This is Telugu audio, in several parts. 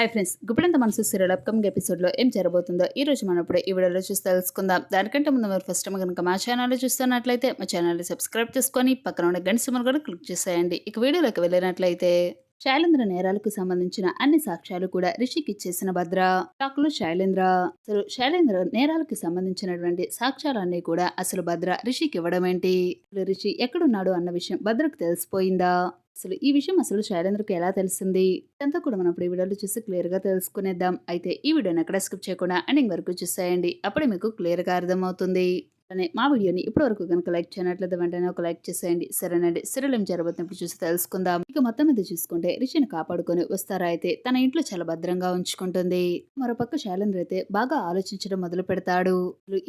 హై ఫ్రెండ్స్ గుప్పిడంత మనసు సీరియల్ అప్కమింగ్ ఎపిసోడ్లో ఏం జరగబోతుందో ఈ రోజు మనం ఇప్పుడు ఈ వీడియోలో చూసి తెలుసుకుందాం. దానికంటే ముందు మీరు ఫస్ట్ టైం కనుక మా ఛానల్ చూస్తున్నట్లయితే మా ఛానల్ని సబ్స్క్రైబ్ చేసుకొని పక్కన ఉన్న గంట సింబల్ కూడా క్లిక్ చేసేయండి. ఇక వీడియోలోకి వెళ్ళినట్లయితే శైలేంద్ర నేరాలకు సంబంధించిన అన్ని సాక్ష్యాలు కూడా రిషికి ఇచ్చేసిన భద్ర. టాకులు శైలేంద్ర. అసలు శైలేంద్ర నేరాలకు సంబంధించినటువంటి సాక్ష్యాలన్నీ కూడా అసలు భద్ర రిషికి ఇవ్వడం ఏంటి రిషి ఎక్కడున్నాడు అన్న విషయం భద్రకు తెలిసిపోయిందా? అసలు ఈ విషయం అసలు శైలేంద్రకి ఎలా తెలిసింది? ఇదంతా కూడా మనం ఇప్పుడు ఈ వీడియోలో చూసి క్లియర్గా తెలుసుకునేద్దాం. అయితే ఈ వీడియోని ఎక్కడ స్కిప్ చేయకుండా ఎండింగ్ వరకు చూసేయండి. అప్పుడే మీకు క్లియర్గా అర్థమవుతుంది. అలానే మా వీడియోని ఇప్పటి వరకు కనుక లైక్ చేయనట్లయితే వెంటనే ఒక లైక్ చేసేయండి. సరేనండి. సీరియల్ జరబోతున్నప్పుడు చూసి తెలుసుకుందాం. ఇక మొత్తం మీద చూసుకుంటే రిషిని కాపాడుకొని వస్తారా అయితే తన ఇంట్లో చాలా భద్రంగా ఉంచుకుంటుంది. మరోపక్క శైలేంద్ర అయితే బాగా ఆలోచించడం మొదలు పెడతాడు.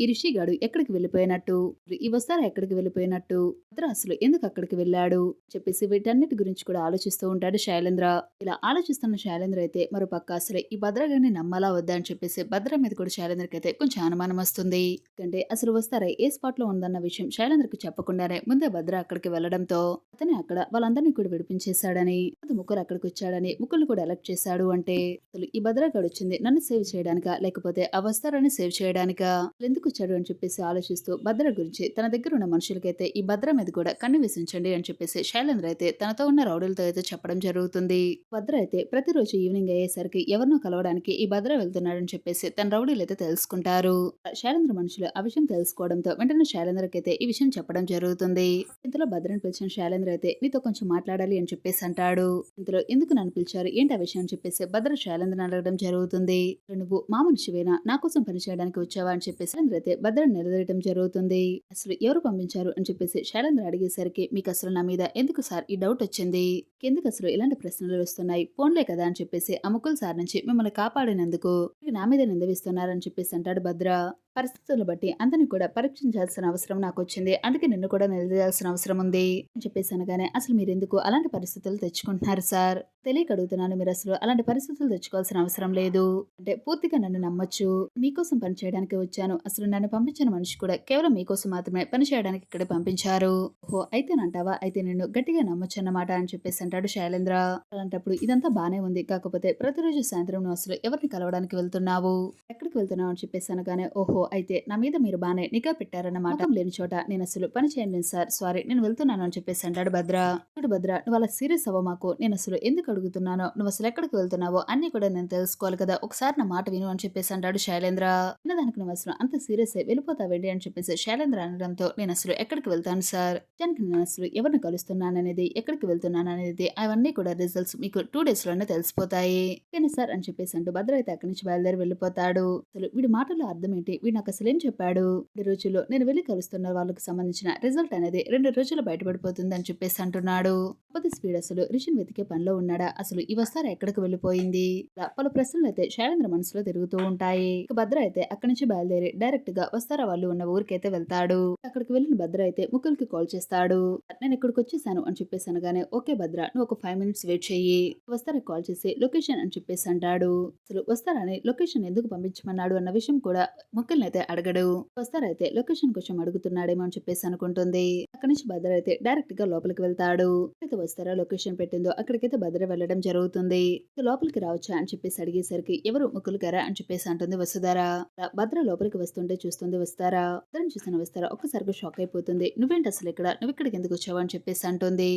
ఈ రిషి గాడు ఎక్కడికి వెళ్ళిపోయినట్టు? ఈ వస్తారా ఎక్కడికి వెళ్ళిపోయినట్టు? భద్ర అసలు ఎందుకు అక్కడికి వెళ్ళాడు? చెప్పేసి వీటన్నిటి గురించి కూడా ఆలోచిస్తూ ఉంటాడు శైలేంద్ర. ఇలా ఆలోచిస్తున్న శైలేంద్ర అయితే మరోపక్క అసలు ఈ భద్రగాన్ని నమ్మాలా వద్దా అని చెప్పేసి భద్ర మీద కూడా శైలేంద్రకి అయితే కొంచెం అనుమానం వస్తుంది. ఎందుకంటే అసలు వస్తారా ఏ స్పాట్లో ఉందన్న విషయం శైలేంద్రకి చెప్పకుండానే ముందే భద్ర అక్కడికి వెళ్ళడంతో అతనే అక్కడ వాళ్ళందరినీ కూడా విడిపించేశాడని అది ముగ్గురు అక్కడికి వచ్చాడని ముగ్గురు కూడా ఎలక్ట్ చేశాడు అంటే అసలు ఈ భద్రగాడు వచ్చింది నన్ను సేవ్ చేయడానికా? లేకపోతే ఆ వస్తారని సేవ్ చేయడానికా? ఎందుకు వచ్చాడు అని చెప్పేసి ఆలోచిస్తూ భద్ర గురించి తన దగ్గర ఉన్న మనుషులకైతే ఈ భద్ర మీద కూడా కన్ను విసించండి అని చెప్పేసి శైలేంద్ర అయితే తనతో ఉన్న రౌడీలతో అయితే చెప్పడం జరుగుతుంది. భద్ర అయితే ప్రతిరోజు ఈవినింగ్ అయ్యేసరికి ఎవరినో కలవడానికి ఈ భద్ర వెళ్తున్నాడని చెప్పేసి తన రౌడీలు అయితే తెలుసుకుంటారు. శైలేంద్ర మనుషులు ఆ విషయం తెలుసుకోవడం తెలుసుకోవడంతో వెంటనే శైలేంద్రకి అయితే ఈ విషయం చెప్పడం జరుగుతుంది. ఇంతలో భద్రని పిలిచిన శైలేంద్ర అయితే నీతో కొంచెం మాట్లాడాలి అని చెప్పేసి అంటాడు. ఇంతలో ఎందుకు నన్ను పిలిచారు? ఏంటి ఆ విషయం అని చెప్పేసి భద్ర శైలేంద్రని అడగడం జరుగుతుంది. నువ్వు మా మనిషివేనా నా కోసం పని చేయడానికి వచ్చావా? అని చెప్పేసి శైలేంద్ర అయితే భద్రని నిలదీయడం జరుగుతుంది. అసలు ఎవరు పంపించారు? అని చెప్పేసి శైలేంద్ర అడిగేసరికి మీకు అసలు నా మీద ఎందుకు సార్ ఈ డౌట్ వచ్చింది? ఎందుకు అసలు ఇలాంటి ప్రశ్నలు వస్తున్నాయి? ఫోన్లే కదా? అని చెప్పేసి అముకుల్ సార్ నుంచి మిమ్మల్ని కాపాడినందుకు నా మీద నిందవిస్తున్నారని చెప్పేసి అంటాడు భద్ర. పరిస్థితులను బట్టి అందరిని కూడా పరీక్షించాల్సిన అవసరం నాకు వచ్చింది అందుకే నిన్ను కూడా నిలదీయాల్సిన అవసరం ఉంది అని చెప్పేసి అనగానే అసలు మీరు ఎందుకు అలాంటి పరిస్థితులు తెచ్చుకుంటున్నారు సార్? తెలియక అడుగుతున్నాను మీరు అసలు అలాంటి పరిస్థితులు తెచ్చుకోవాల్సిన అవసరం లేదు. అంటే పూర్తిగా నన్ను నమ్మొచ్చు. మీకోసం పని చేయడానికి వచ్చాను. అసలు నన్ను పంపించిన మనిషి కూడా కేవలం మీకోసం మాత్రమే పని చేయడానికి ఇక్కడ పంపించారు. ఓహో అయితేనంటావా అయితే నిన్ను గట్టిగా నమ్మొచ్చు అన్నమాట అని చెప్పేసి అంటాడు శైలేంద్ర. అలాంటప్పుడు ఇదంతా బానే ఉంది. కాకపోతే ప్రతిరోజు సాయంత్రం నువ్వు అసలు ఎవరిని కలవడానికి వెళ్తున్నావు? ఎక్కడికి వెళ్తున్నావు? అని చెప్పేసి అనగానే ఓహో అయితే నా మీద మీరు బానే నిఘా పెట్టారన్నమాట లేని చోట నేను అసలు పని చేయండి సార్. సారీ నేను వెళ్తున్నాను అని చెప్పేసి అంటాడు భద్ర. చూడు భద్ర నువ్వు అలా సీరియస్ అవ్వ మాకు. నేను అసలు ఎందుకు అడుగుతున్నానో నువ్వు అసలు ఎక్కడికి వెళ్తున్నావో అన్ని కూడా నేను తెలుసుకోవాలి కదా. ఒకసారి నా మాట విను అని చెప్పేసి అంటాడు శైలేంద్ర. దానికి నువ్వు అసలు అంత సీరియస్ అయి వెళ్ళిపోతావేంటి అని చెప్పేసి శైలేంద్ర అనడంతో నేను అసలు ఎక్కడికి వెళ్తాను సార్? దానికి నేను అసలు ఎవరిని కలుస్తున్నాననేది ఎక్కడికి వెళ్తున్నాననేది అవన్నీ కూడా రిజల్ట్స్ మీకు టూ డేస్లోనే తెలిసిపోతాయి. కానీ సార్? అని చెప్పేసి అంటూ భద్ర అయితే అక్కడి నుంచి బయలుదేరి వెళ్ళిపోతాడు. అసలు వీడి మాటల్లో అర్థం ఏంటి? వీడు నాకు అసలు ఏం చెప్పాడు? ఈ రోజుల్లో నేను వెళ్ళి కలుస్తున్న వాళ్ళకి సంబంధించిన రిజల్ట్ అనేది రెండు రోజులు బయటపడిపోతుంది అని చెప్పేసి అంటున్నాడు. చేశాడు కాకపోతే స్పీడ్ అసలు. రిషన్ వెతికే పనిలో ఉన్నాడా? అసలు ఈ వస్తారా? ఎక్కడికి వెళ్ళిపోయింది? పలు ప్రశ్నలు అయితే శైలేంద్ర మనసులో తిరుగుతూ ఉంటాయి. ఇక భద్ర అయితే అక్కడి నుంచి బయలుదేరి డైరెక్ట్గా వస్తారా వాళ్ళు ఉన్న ఊరికైతే వెళ్తాడు. అక్కడికి వెళ్ళిన భద్ర అయితే ముక్కులకి కాల్ చేస్తాడు. నేను ఇక్కడికి వచ్చేసాను అని చెప్పేసి అనగానే ఓకే భద్ర నువ్వు ఒక ఫైవ్ మినిట్స్ వెయిట్ చెయ్యి. వస్తారా కాల్ చేసి లొకేషన్ అని చెప్పేసి అంటాడు. అసలు వస్తారని లొకేషన్ ఎందుకు పంపించమన్నాడు అన్న విషయం కూడా ముక్కల్ని అయితే అడగడు. వస్తారైతే లొకేషన్ కొంచెం అడుగుతున్నాడేమో అని చెప్పేసి అనుకుంటుంది. అక్కడి నుంచి భద్ర అయితే డైరెక్ట్గా లోపలికి వెళ్తాడు. అయితే వస్తారా లొకేషన్ పెట్టిందో అక్కడికైతే భద్ర వెళ్ళడం జరుగుతుంది. లోపలికి రావచ్చా? అని చెప్పేసి అడిగేసరికి ఎవరు ముక్కులు గారా? అని చెప్పేసి అంటుంది వసుధారా. భద్ర లోపలికి వస్తుంటే చూస్తుంది వస్తారా భద్రని చూసిన వస్తారా ఒక్కసారిగా షాక్ అయిపోతుంది. నువ్వేంటి అసలు ఇక్కడ? నువ్వు ఇక్కడికి ఎందుకు వచ్చావు? అని చెప్పేసి అంటుంది.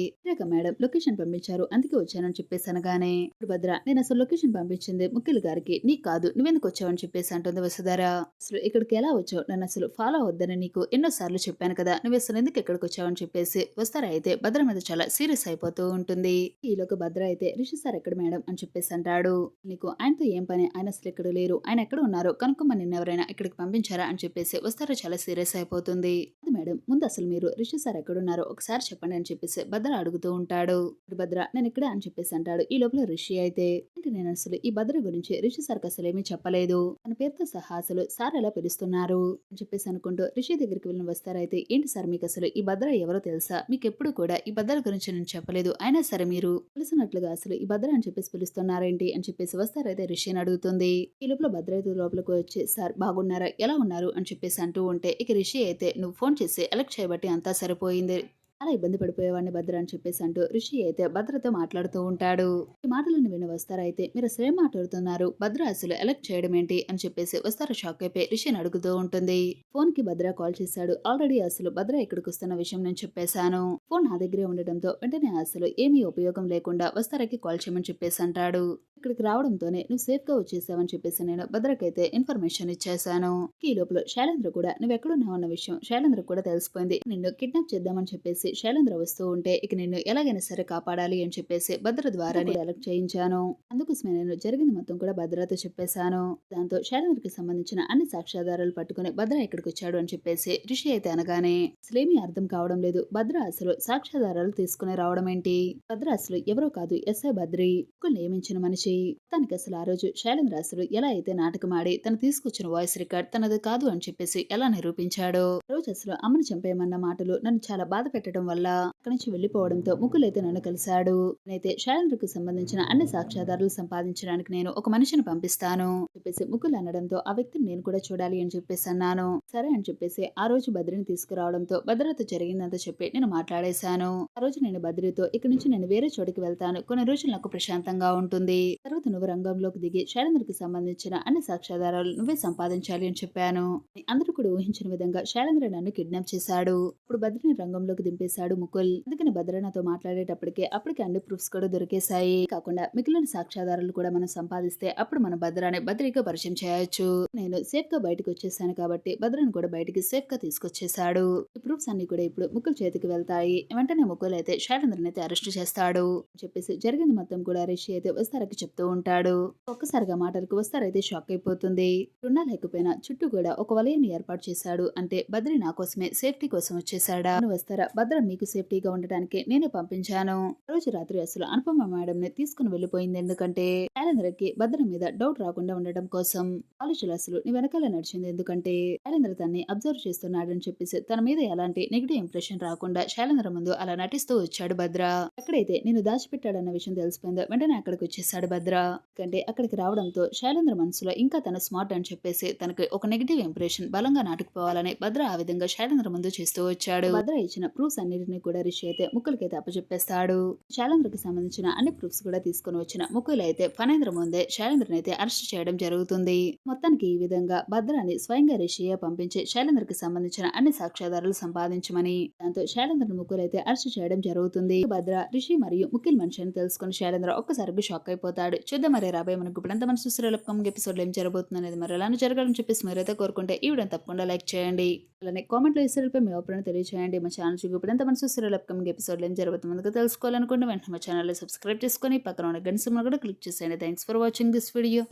మేడం లొకేషన్ పంపించారు అందుకే వచ్చానని చెప్పేసి అనగానే ఇప్పుడు భద్ర నేను అసలు లొకేషన్ పంపించింది ముఖ్యులు గారికి నీకు కాదు నువ్వెందుకు వచ్చావని చెప్పేసి అంటుంది వసుధారా. అసలు ఇక్కడికి ఎలా వచ్చావు? నన్ను అసలు ఫాలో అవద్దని నీకు ఎన్నో సార్లు చెప్పాను కదా నువ్వు అసలు ఎందుకు ఇక్కడికి వచ్చావని చెప్పేసి వస్తారా అయితే భద్ర మీద చాలా సీరియస్ అయిపోతూ ఉంటుంది. ఈలోకి భద్ర అయితే రిషి సార్ ఎక్కడ మేడం? అని చెప్పేసి అంటాడు. నీకు ఆయనతో ఏం పని? ఆయన అసలు ఎక్కడ లేరు. ఆయన ఎక్కడ ఉన్నారు? కనుక మన ఎవరైనా ఇక్కడికి పంపించారా? అని చెప్పేసి వస్తారా చాలా సీరియస్ అయిపోతుంది. అది మేడం. ముందు అసలు మీరు రిషి సార్ ఎక్కడున్నారో ఒకసారి చెప్పండి అని చెప్పేసి భద్ర అడుగుతూ ఉంటాడు. భద్ర నేను ఇక్కడే అని చెప్పేసి అంటాడు. ఈ లోపల రిషి అయితే అంటే నేను అసలు ఈ భద్ర గురించి రిషి సార్కి అసలు ఏమీ చెప్పలేదు. తన పేరుతో సహా అసలు సార్ ఎలా పిలుస్తున్నారు? అని చెప్పేసి అనుకుంటూ రిషి దగ్గరికి వెళ్ళిన వస్తారైతే ఏంటి సార్ మీకు అసలు ఈ భద్ర ఎవరో తెలుసా? మీకు ఎప్పుడు కూడా ఈ భద్ర గురించి నేను చెప్పలేదు. అయినా సరే మీరు తెలిసినట్లుగా అసలు ఈ భద్ర అని చెప్పేసి పిలుస్తున్నారేంటి? అని చెప్పేసి వస్తారైతే రిషిని అడుగుతుంది. ఈ లోపల భద్ర అయితే లోపలికి వచ్చి సార్ బాగున్నారా? ఎలా ఉన్నారు? అని చెప్పేసి అంటూ ఉంటే ఇక రిషి అయితే నువ్వు ఫోన్ చేసి ఎలక్ట్ చేయబట్టి అంతా సరిపోయింది. అలా ఇబ్బంది పడిపోయేవాడిని భద్ర అని చెప్పేసి అంటూ ఋషి అయితే భద్రతో మాట్లాడుతూ ఉంటాడు. ఈ మాటలను విని వస్తారా అయితే మీరు అసలు ఏం మాట్లాడుతున్నారు? భద్ర అసలు ఎలక్ట్ చేయడం ఏంటి? అని చెప్పేసి వస్తారా షాక్ అయిపోయి ఋషిని అడుగుతూ ఉంటుంది. ఫోన్కి భద్ర కాల్ చేశాడు. ఆల్రెడీ అసలు భద్ర ఇక్కడికి వస్తున్న విషయం నేను చెప్పేశాను. ఫోన్ నా దగ్గరే ఉండడంతో వెంటనే అసలు ఏమీ ఉపయోగం లేకుండా వస్తారకి కాల్ చేయమని చెప్పేసి అంటాడు. ఇక్కడికి రావడంతోనే నువ్వు సేఫ్గా వచ్చేసావని చెప్పేసి నేను భద్రకైతే ఇన్ఫర్మేషన్ ఇచ్చేశాను. ఈ లోపల శైలేంద్ర కూడా నువ్వు ఎక్కడున్నావు అన్న విషయం శైలేంద్ర కూడా తెలిసిపోయింది. నిన్ను కిడ్నాప్ చేద్దామని చెప్పేసి శైలేంద్ర వస్తూ ఉంటే ఇక నిన్ను ఎలాగైనా సరే కాపాడాలి అని చెప్పేసి భద్ర ద్వారా ఎలక్ట్ చేయించాను. అందుకోసమే నేను జరిగింది మొత్తం కూడా భద్రతో చెప్పేశాను. దాంతో శైలేంద్రకి సంబంధించిన అన్ని సాక్ష్యాధారాలు పట్టుకుని భద్ర ఇక్కడికి వచ్చాడు అని చెప్పేసి రిషి అయితే అనగానే అసలేమీ అర్థం కావడం లేదు. భద్ర అసలు సాక్ష్యాధారాలు తీసుకుని రావడం ఏంటి భద్ర అసలు ఎవరో కాదు ఎస్ఐ బద్రి ఒకళ్ళు నియమించిన మనిషి. తనకి అసలు ఆ రోజు శైలేంద్ర అసలు ఎలా అయితే నాటకమాడి తను తీసుకొచ్చిన వాయిస్ రికార్డ్ తనది కాదు అని చెప్పేసి ఎలా నిరూపించాడో రోజు అసలు అమ్మను చంపేయమన్న మాటలు నన్ను చాలా బాధ పెట్టడం వల్ల అక్కడి నుంచి వెళ్ళిపోవడంతో ముగ్గులైతే నన్ను కలిశాడు. నేనైతే శైలేంద్రకు సంబంధించిన అన్ని సాక్ష్యాధారాలు సంపాదించడానికి నేను ఒక మనిషిని పంపిస్తాను చెప్పేసి ముగ్గులు అనడంతో ఆ వ్యక్తిని నేను కూడా చూడాలి అని చెప్పేసి అన్నాను. సరే అని చెప్పేసి ఆ రోజు బద్రిని తీసుకురావడంతో భద్రత జరిగిందంతా చెప్పి నేను మాట్లాడేశాను. ఆ రోజు నేను బద్రితో ఇక్కడి నుంచి నేను వేరే చోటికి వెళ్తాను. కొన్ని రోజులు నాకు ప్రశాంతంగా ఉంటుంది. తర్వాత నువ్వు రంగంలోకి దిగి శైలేంద్రకి సంబంధించిన అన్ని సాక్ష్యాధారాలు నువ్వే సంపాదించాలి అని చెప్పాను. అందరూ కూడా ఊహించిన విధంగా శైలేంద్ర నన్ను కిడ్నాప్ చేశాడు. ఇప్పుడు భద్రని రంగంలోకి దింపేశాడు ముకుల్. అందుకని భద్ర నాతో మాట్లాడేటప్పటికే అప్పటికే అన్ని ప్రూఫ్స్ కూడా దొరికేశాయి. కాకుండా మిగిలిన సాక్ష్యాధారాలు కూడా మనం సంపాదిస్తే అప్పుడు మన భద్రాన్ని భద్రిగా పరిచయం చేయొచ్చు. నేను సేఫ్గా బయటకు వచ్చేసాను కాబట్టి భద్రని కూడా బయటికి సేఫ్గా తీసుకొచ్చేసాడు ఈ ప్రూఫ్స్ అన్ని కూడా ఇప్పుడు ముకుల్ చేతికి వెళ్తాయి. వెంటనే ముకుల్ అయితే శైలేంద్రని అయితే అరెస్ట్ చేస్తాడు. చెప్పేసి జరిగింది మొత్తం కూడా రిషి అయితే వస్తారకి చెప్తూ ఉంటాడు. ఒక్కసారిగా మాటలకు వస్తారైతే షాక్ అయిపోతుంది. రుణా లేకపోయినా చుట్టూ కూడా ఒక వలయాన్ని ఏర్పాటు చేశాడు. అంటే బద్రి నా కోసమే సేఫ్టీ కోసం వచ్చేసాడా నువ్వు వస్తారా? భద్ర మీకు సేఫ్టీగా ఉండటానికి నేనే పంపించాను. రోజు రాత్రి అసలు అనుపమ మేడం ని తీసుకుని వెళ్ళిపోయింది ఎందుకంటే శైలేంద్రకి భద్ర మీద డౌట్ రాకుండా ఉండటం కోసం. ఆలోచన అసలు నీ వెనకాల నడిచింది ఎందుకంటే శైలేంద్ర తన్ని అబ్జర్వ్ చేస్తున్నాడని చెప్పేసి తన మీద ఎలాంటి నెగిటివ్ ఇంప్రెషన్ రాకుండా శైలేంద్ర ముందు అలా నటిస్తూ వచ్చాడు భద్ర. ఎక్కడైతే నేను దాచిపెట్టాడన్న విషయం తెలిసిపోయిందో వెంటనే అక్కడికి వచ్చేసాడు భద్ర కంటే అక్కడికి రావడంతో శైలేంద్ర మనసులో ఇంకా తన స్మార్ట్ అని చెప్పేసి తనకి ఒక నెగిటివ్ ఇంప్రెషన్ బలంగా నాటుకుపోవాలని భద్ర ఆ విధంగా శైలేంద్ర ముందు చేస్తూ వచ్చాడు. భద్ర ఇచ్చిన ప్రూఫ్స్ అన్నిటిని కూడా రిషి అయితే ముక్కులకైతే అప్పచెప్పేస్తాడు. శైలేంద్రకి సంబంధించిన అన్ని ప్రూఫ్స్ కూడా తీసుకుని వచ్చిన ముక్కులు అయితే ఫనేంద్ర ముందే శైలేంద్రని అయితే అరెస్ట్ చేయడం జరుగుతుంది. మొత్తానికి ఈ విధంగా భద్రాని స్వయంగా రిషియే పంపించి శైలేంద్రకి సంబంధించిన అన్ని సాక్ష్యాధారాలు సంపాదించమని దాంతో శైలేంద్ర ముక్కులు అయితే అరెస్ట్ చేయడం జరుగుతుంది. భద్ర రిషి మరియు ముఖ్యుల మనిషి అని తెలుసుకుని శైలేంద్ర ఒక్కసారిగా షాక్ అయిపోతారు. చేస్తాడు. చూద్దాం మరి రాబోయే మనకు ఇప్పుడు మన సుశ్రీ అప్కమింగ్ ఎపిసోడ్ ఏం జరగబోతుంది అనేది మరి అలానే జరగాలని చెప్పేసి మీరైతే కోరుకుంటే ఈ వీడియో తప్పకుండా లైక్ చేయండి. అలానే కామెంట్లో ఇసరిపై మీ అభిప్రాయం తెలియజేయండి మా ఛానల్ చూపి ఇప్పుడు మన సుశ్రీ అప్కమింగ్ ఎపిసోడ్ ఏం జరుగుతుంది తెలుసుకోవాలనుకుంటే వెంటనే మా ఛానల్ సబ్స్క్రైబ్ చేసుకొని పక్కన ఉన్న గంట సింబల్ కూడా క్లిక్ చేసేయండి. Thanks for watching this video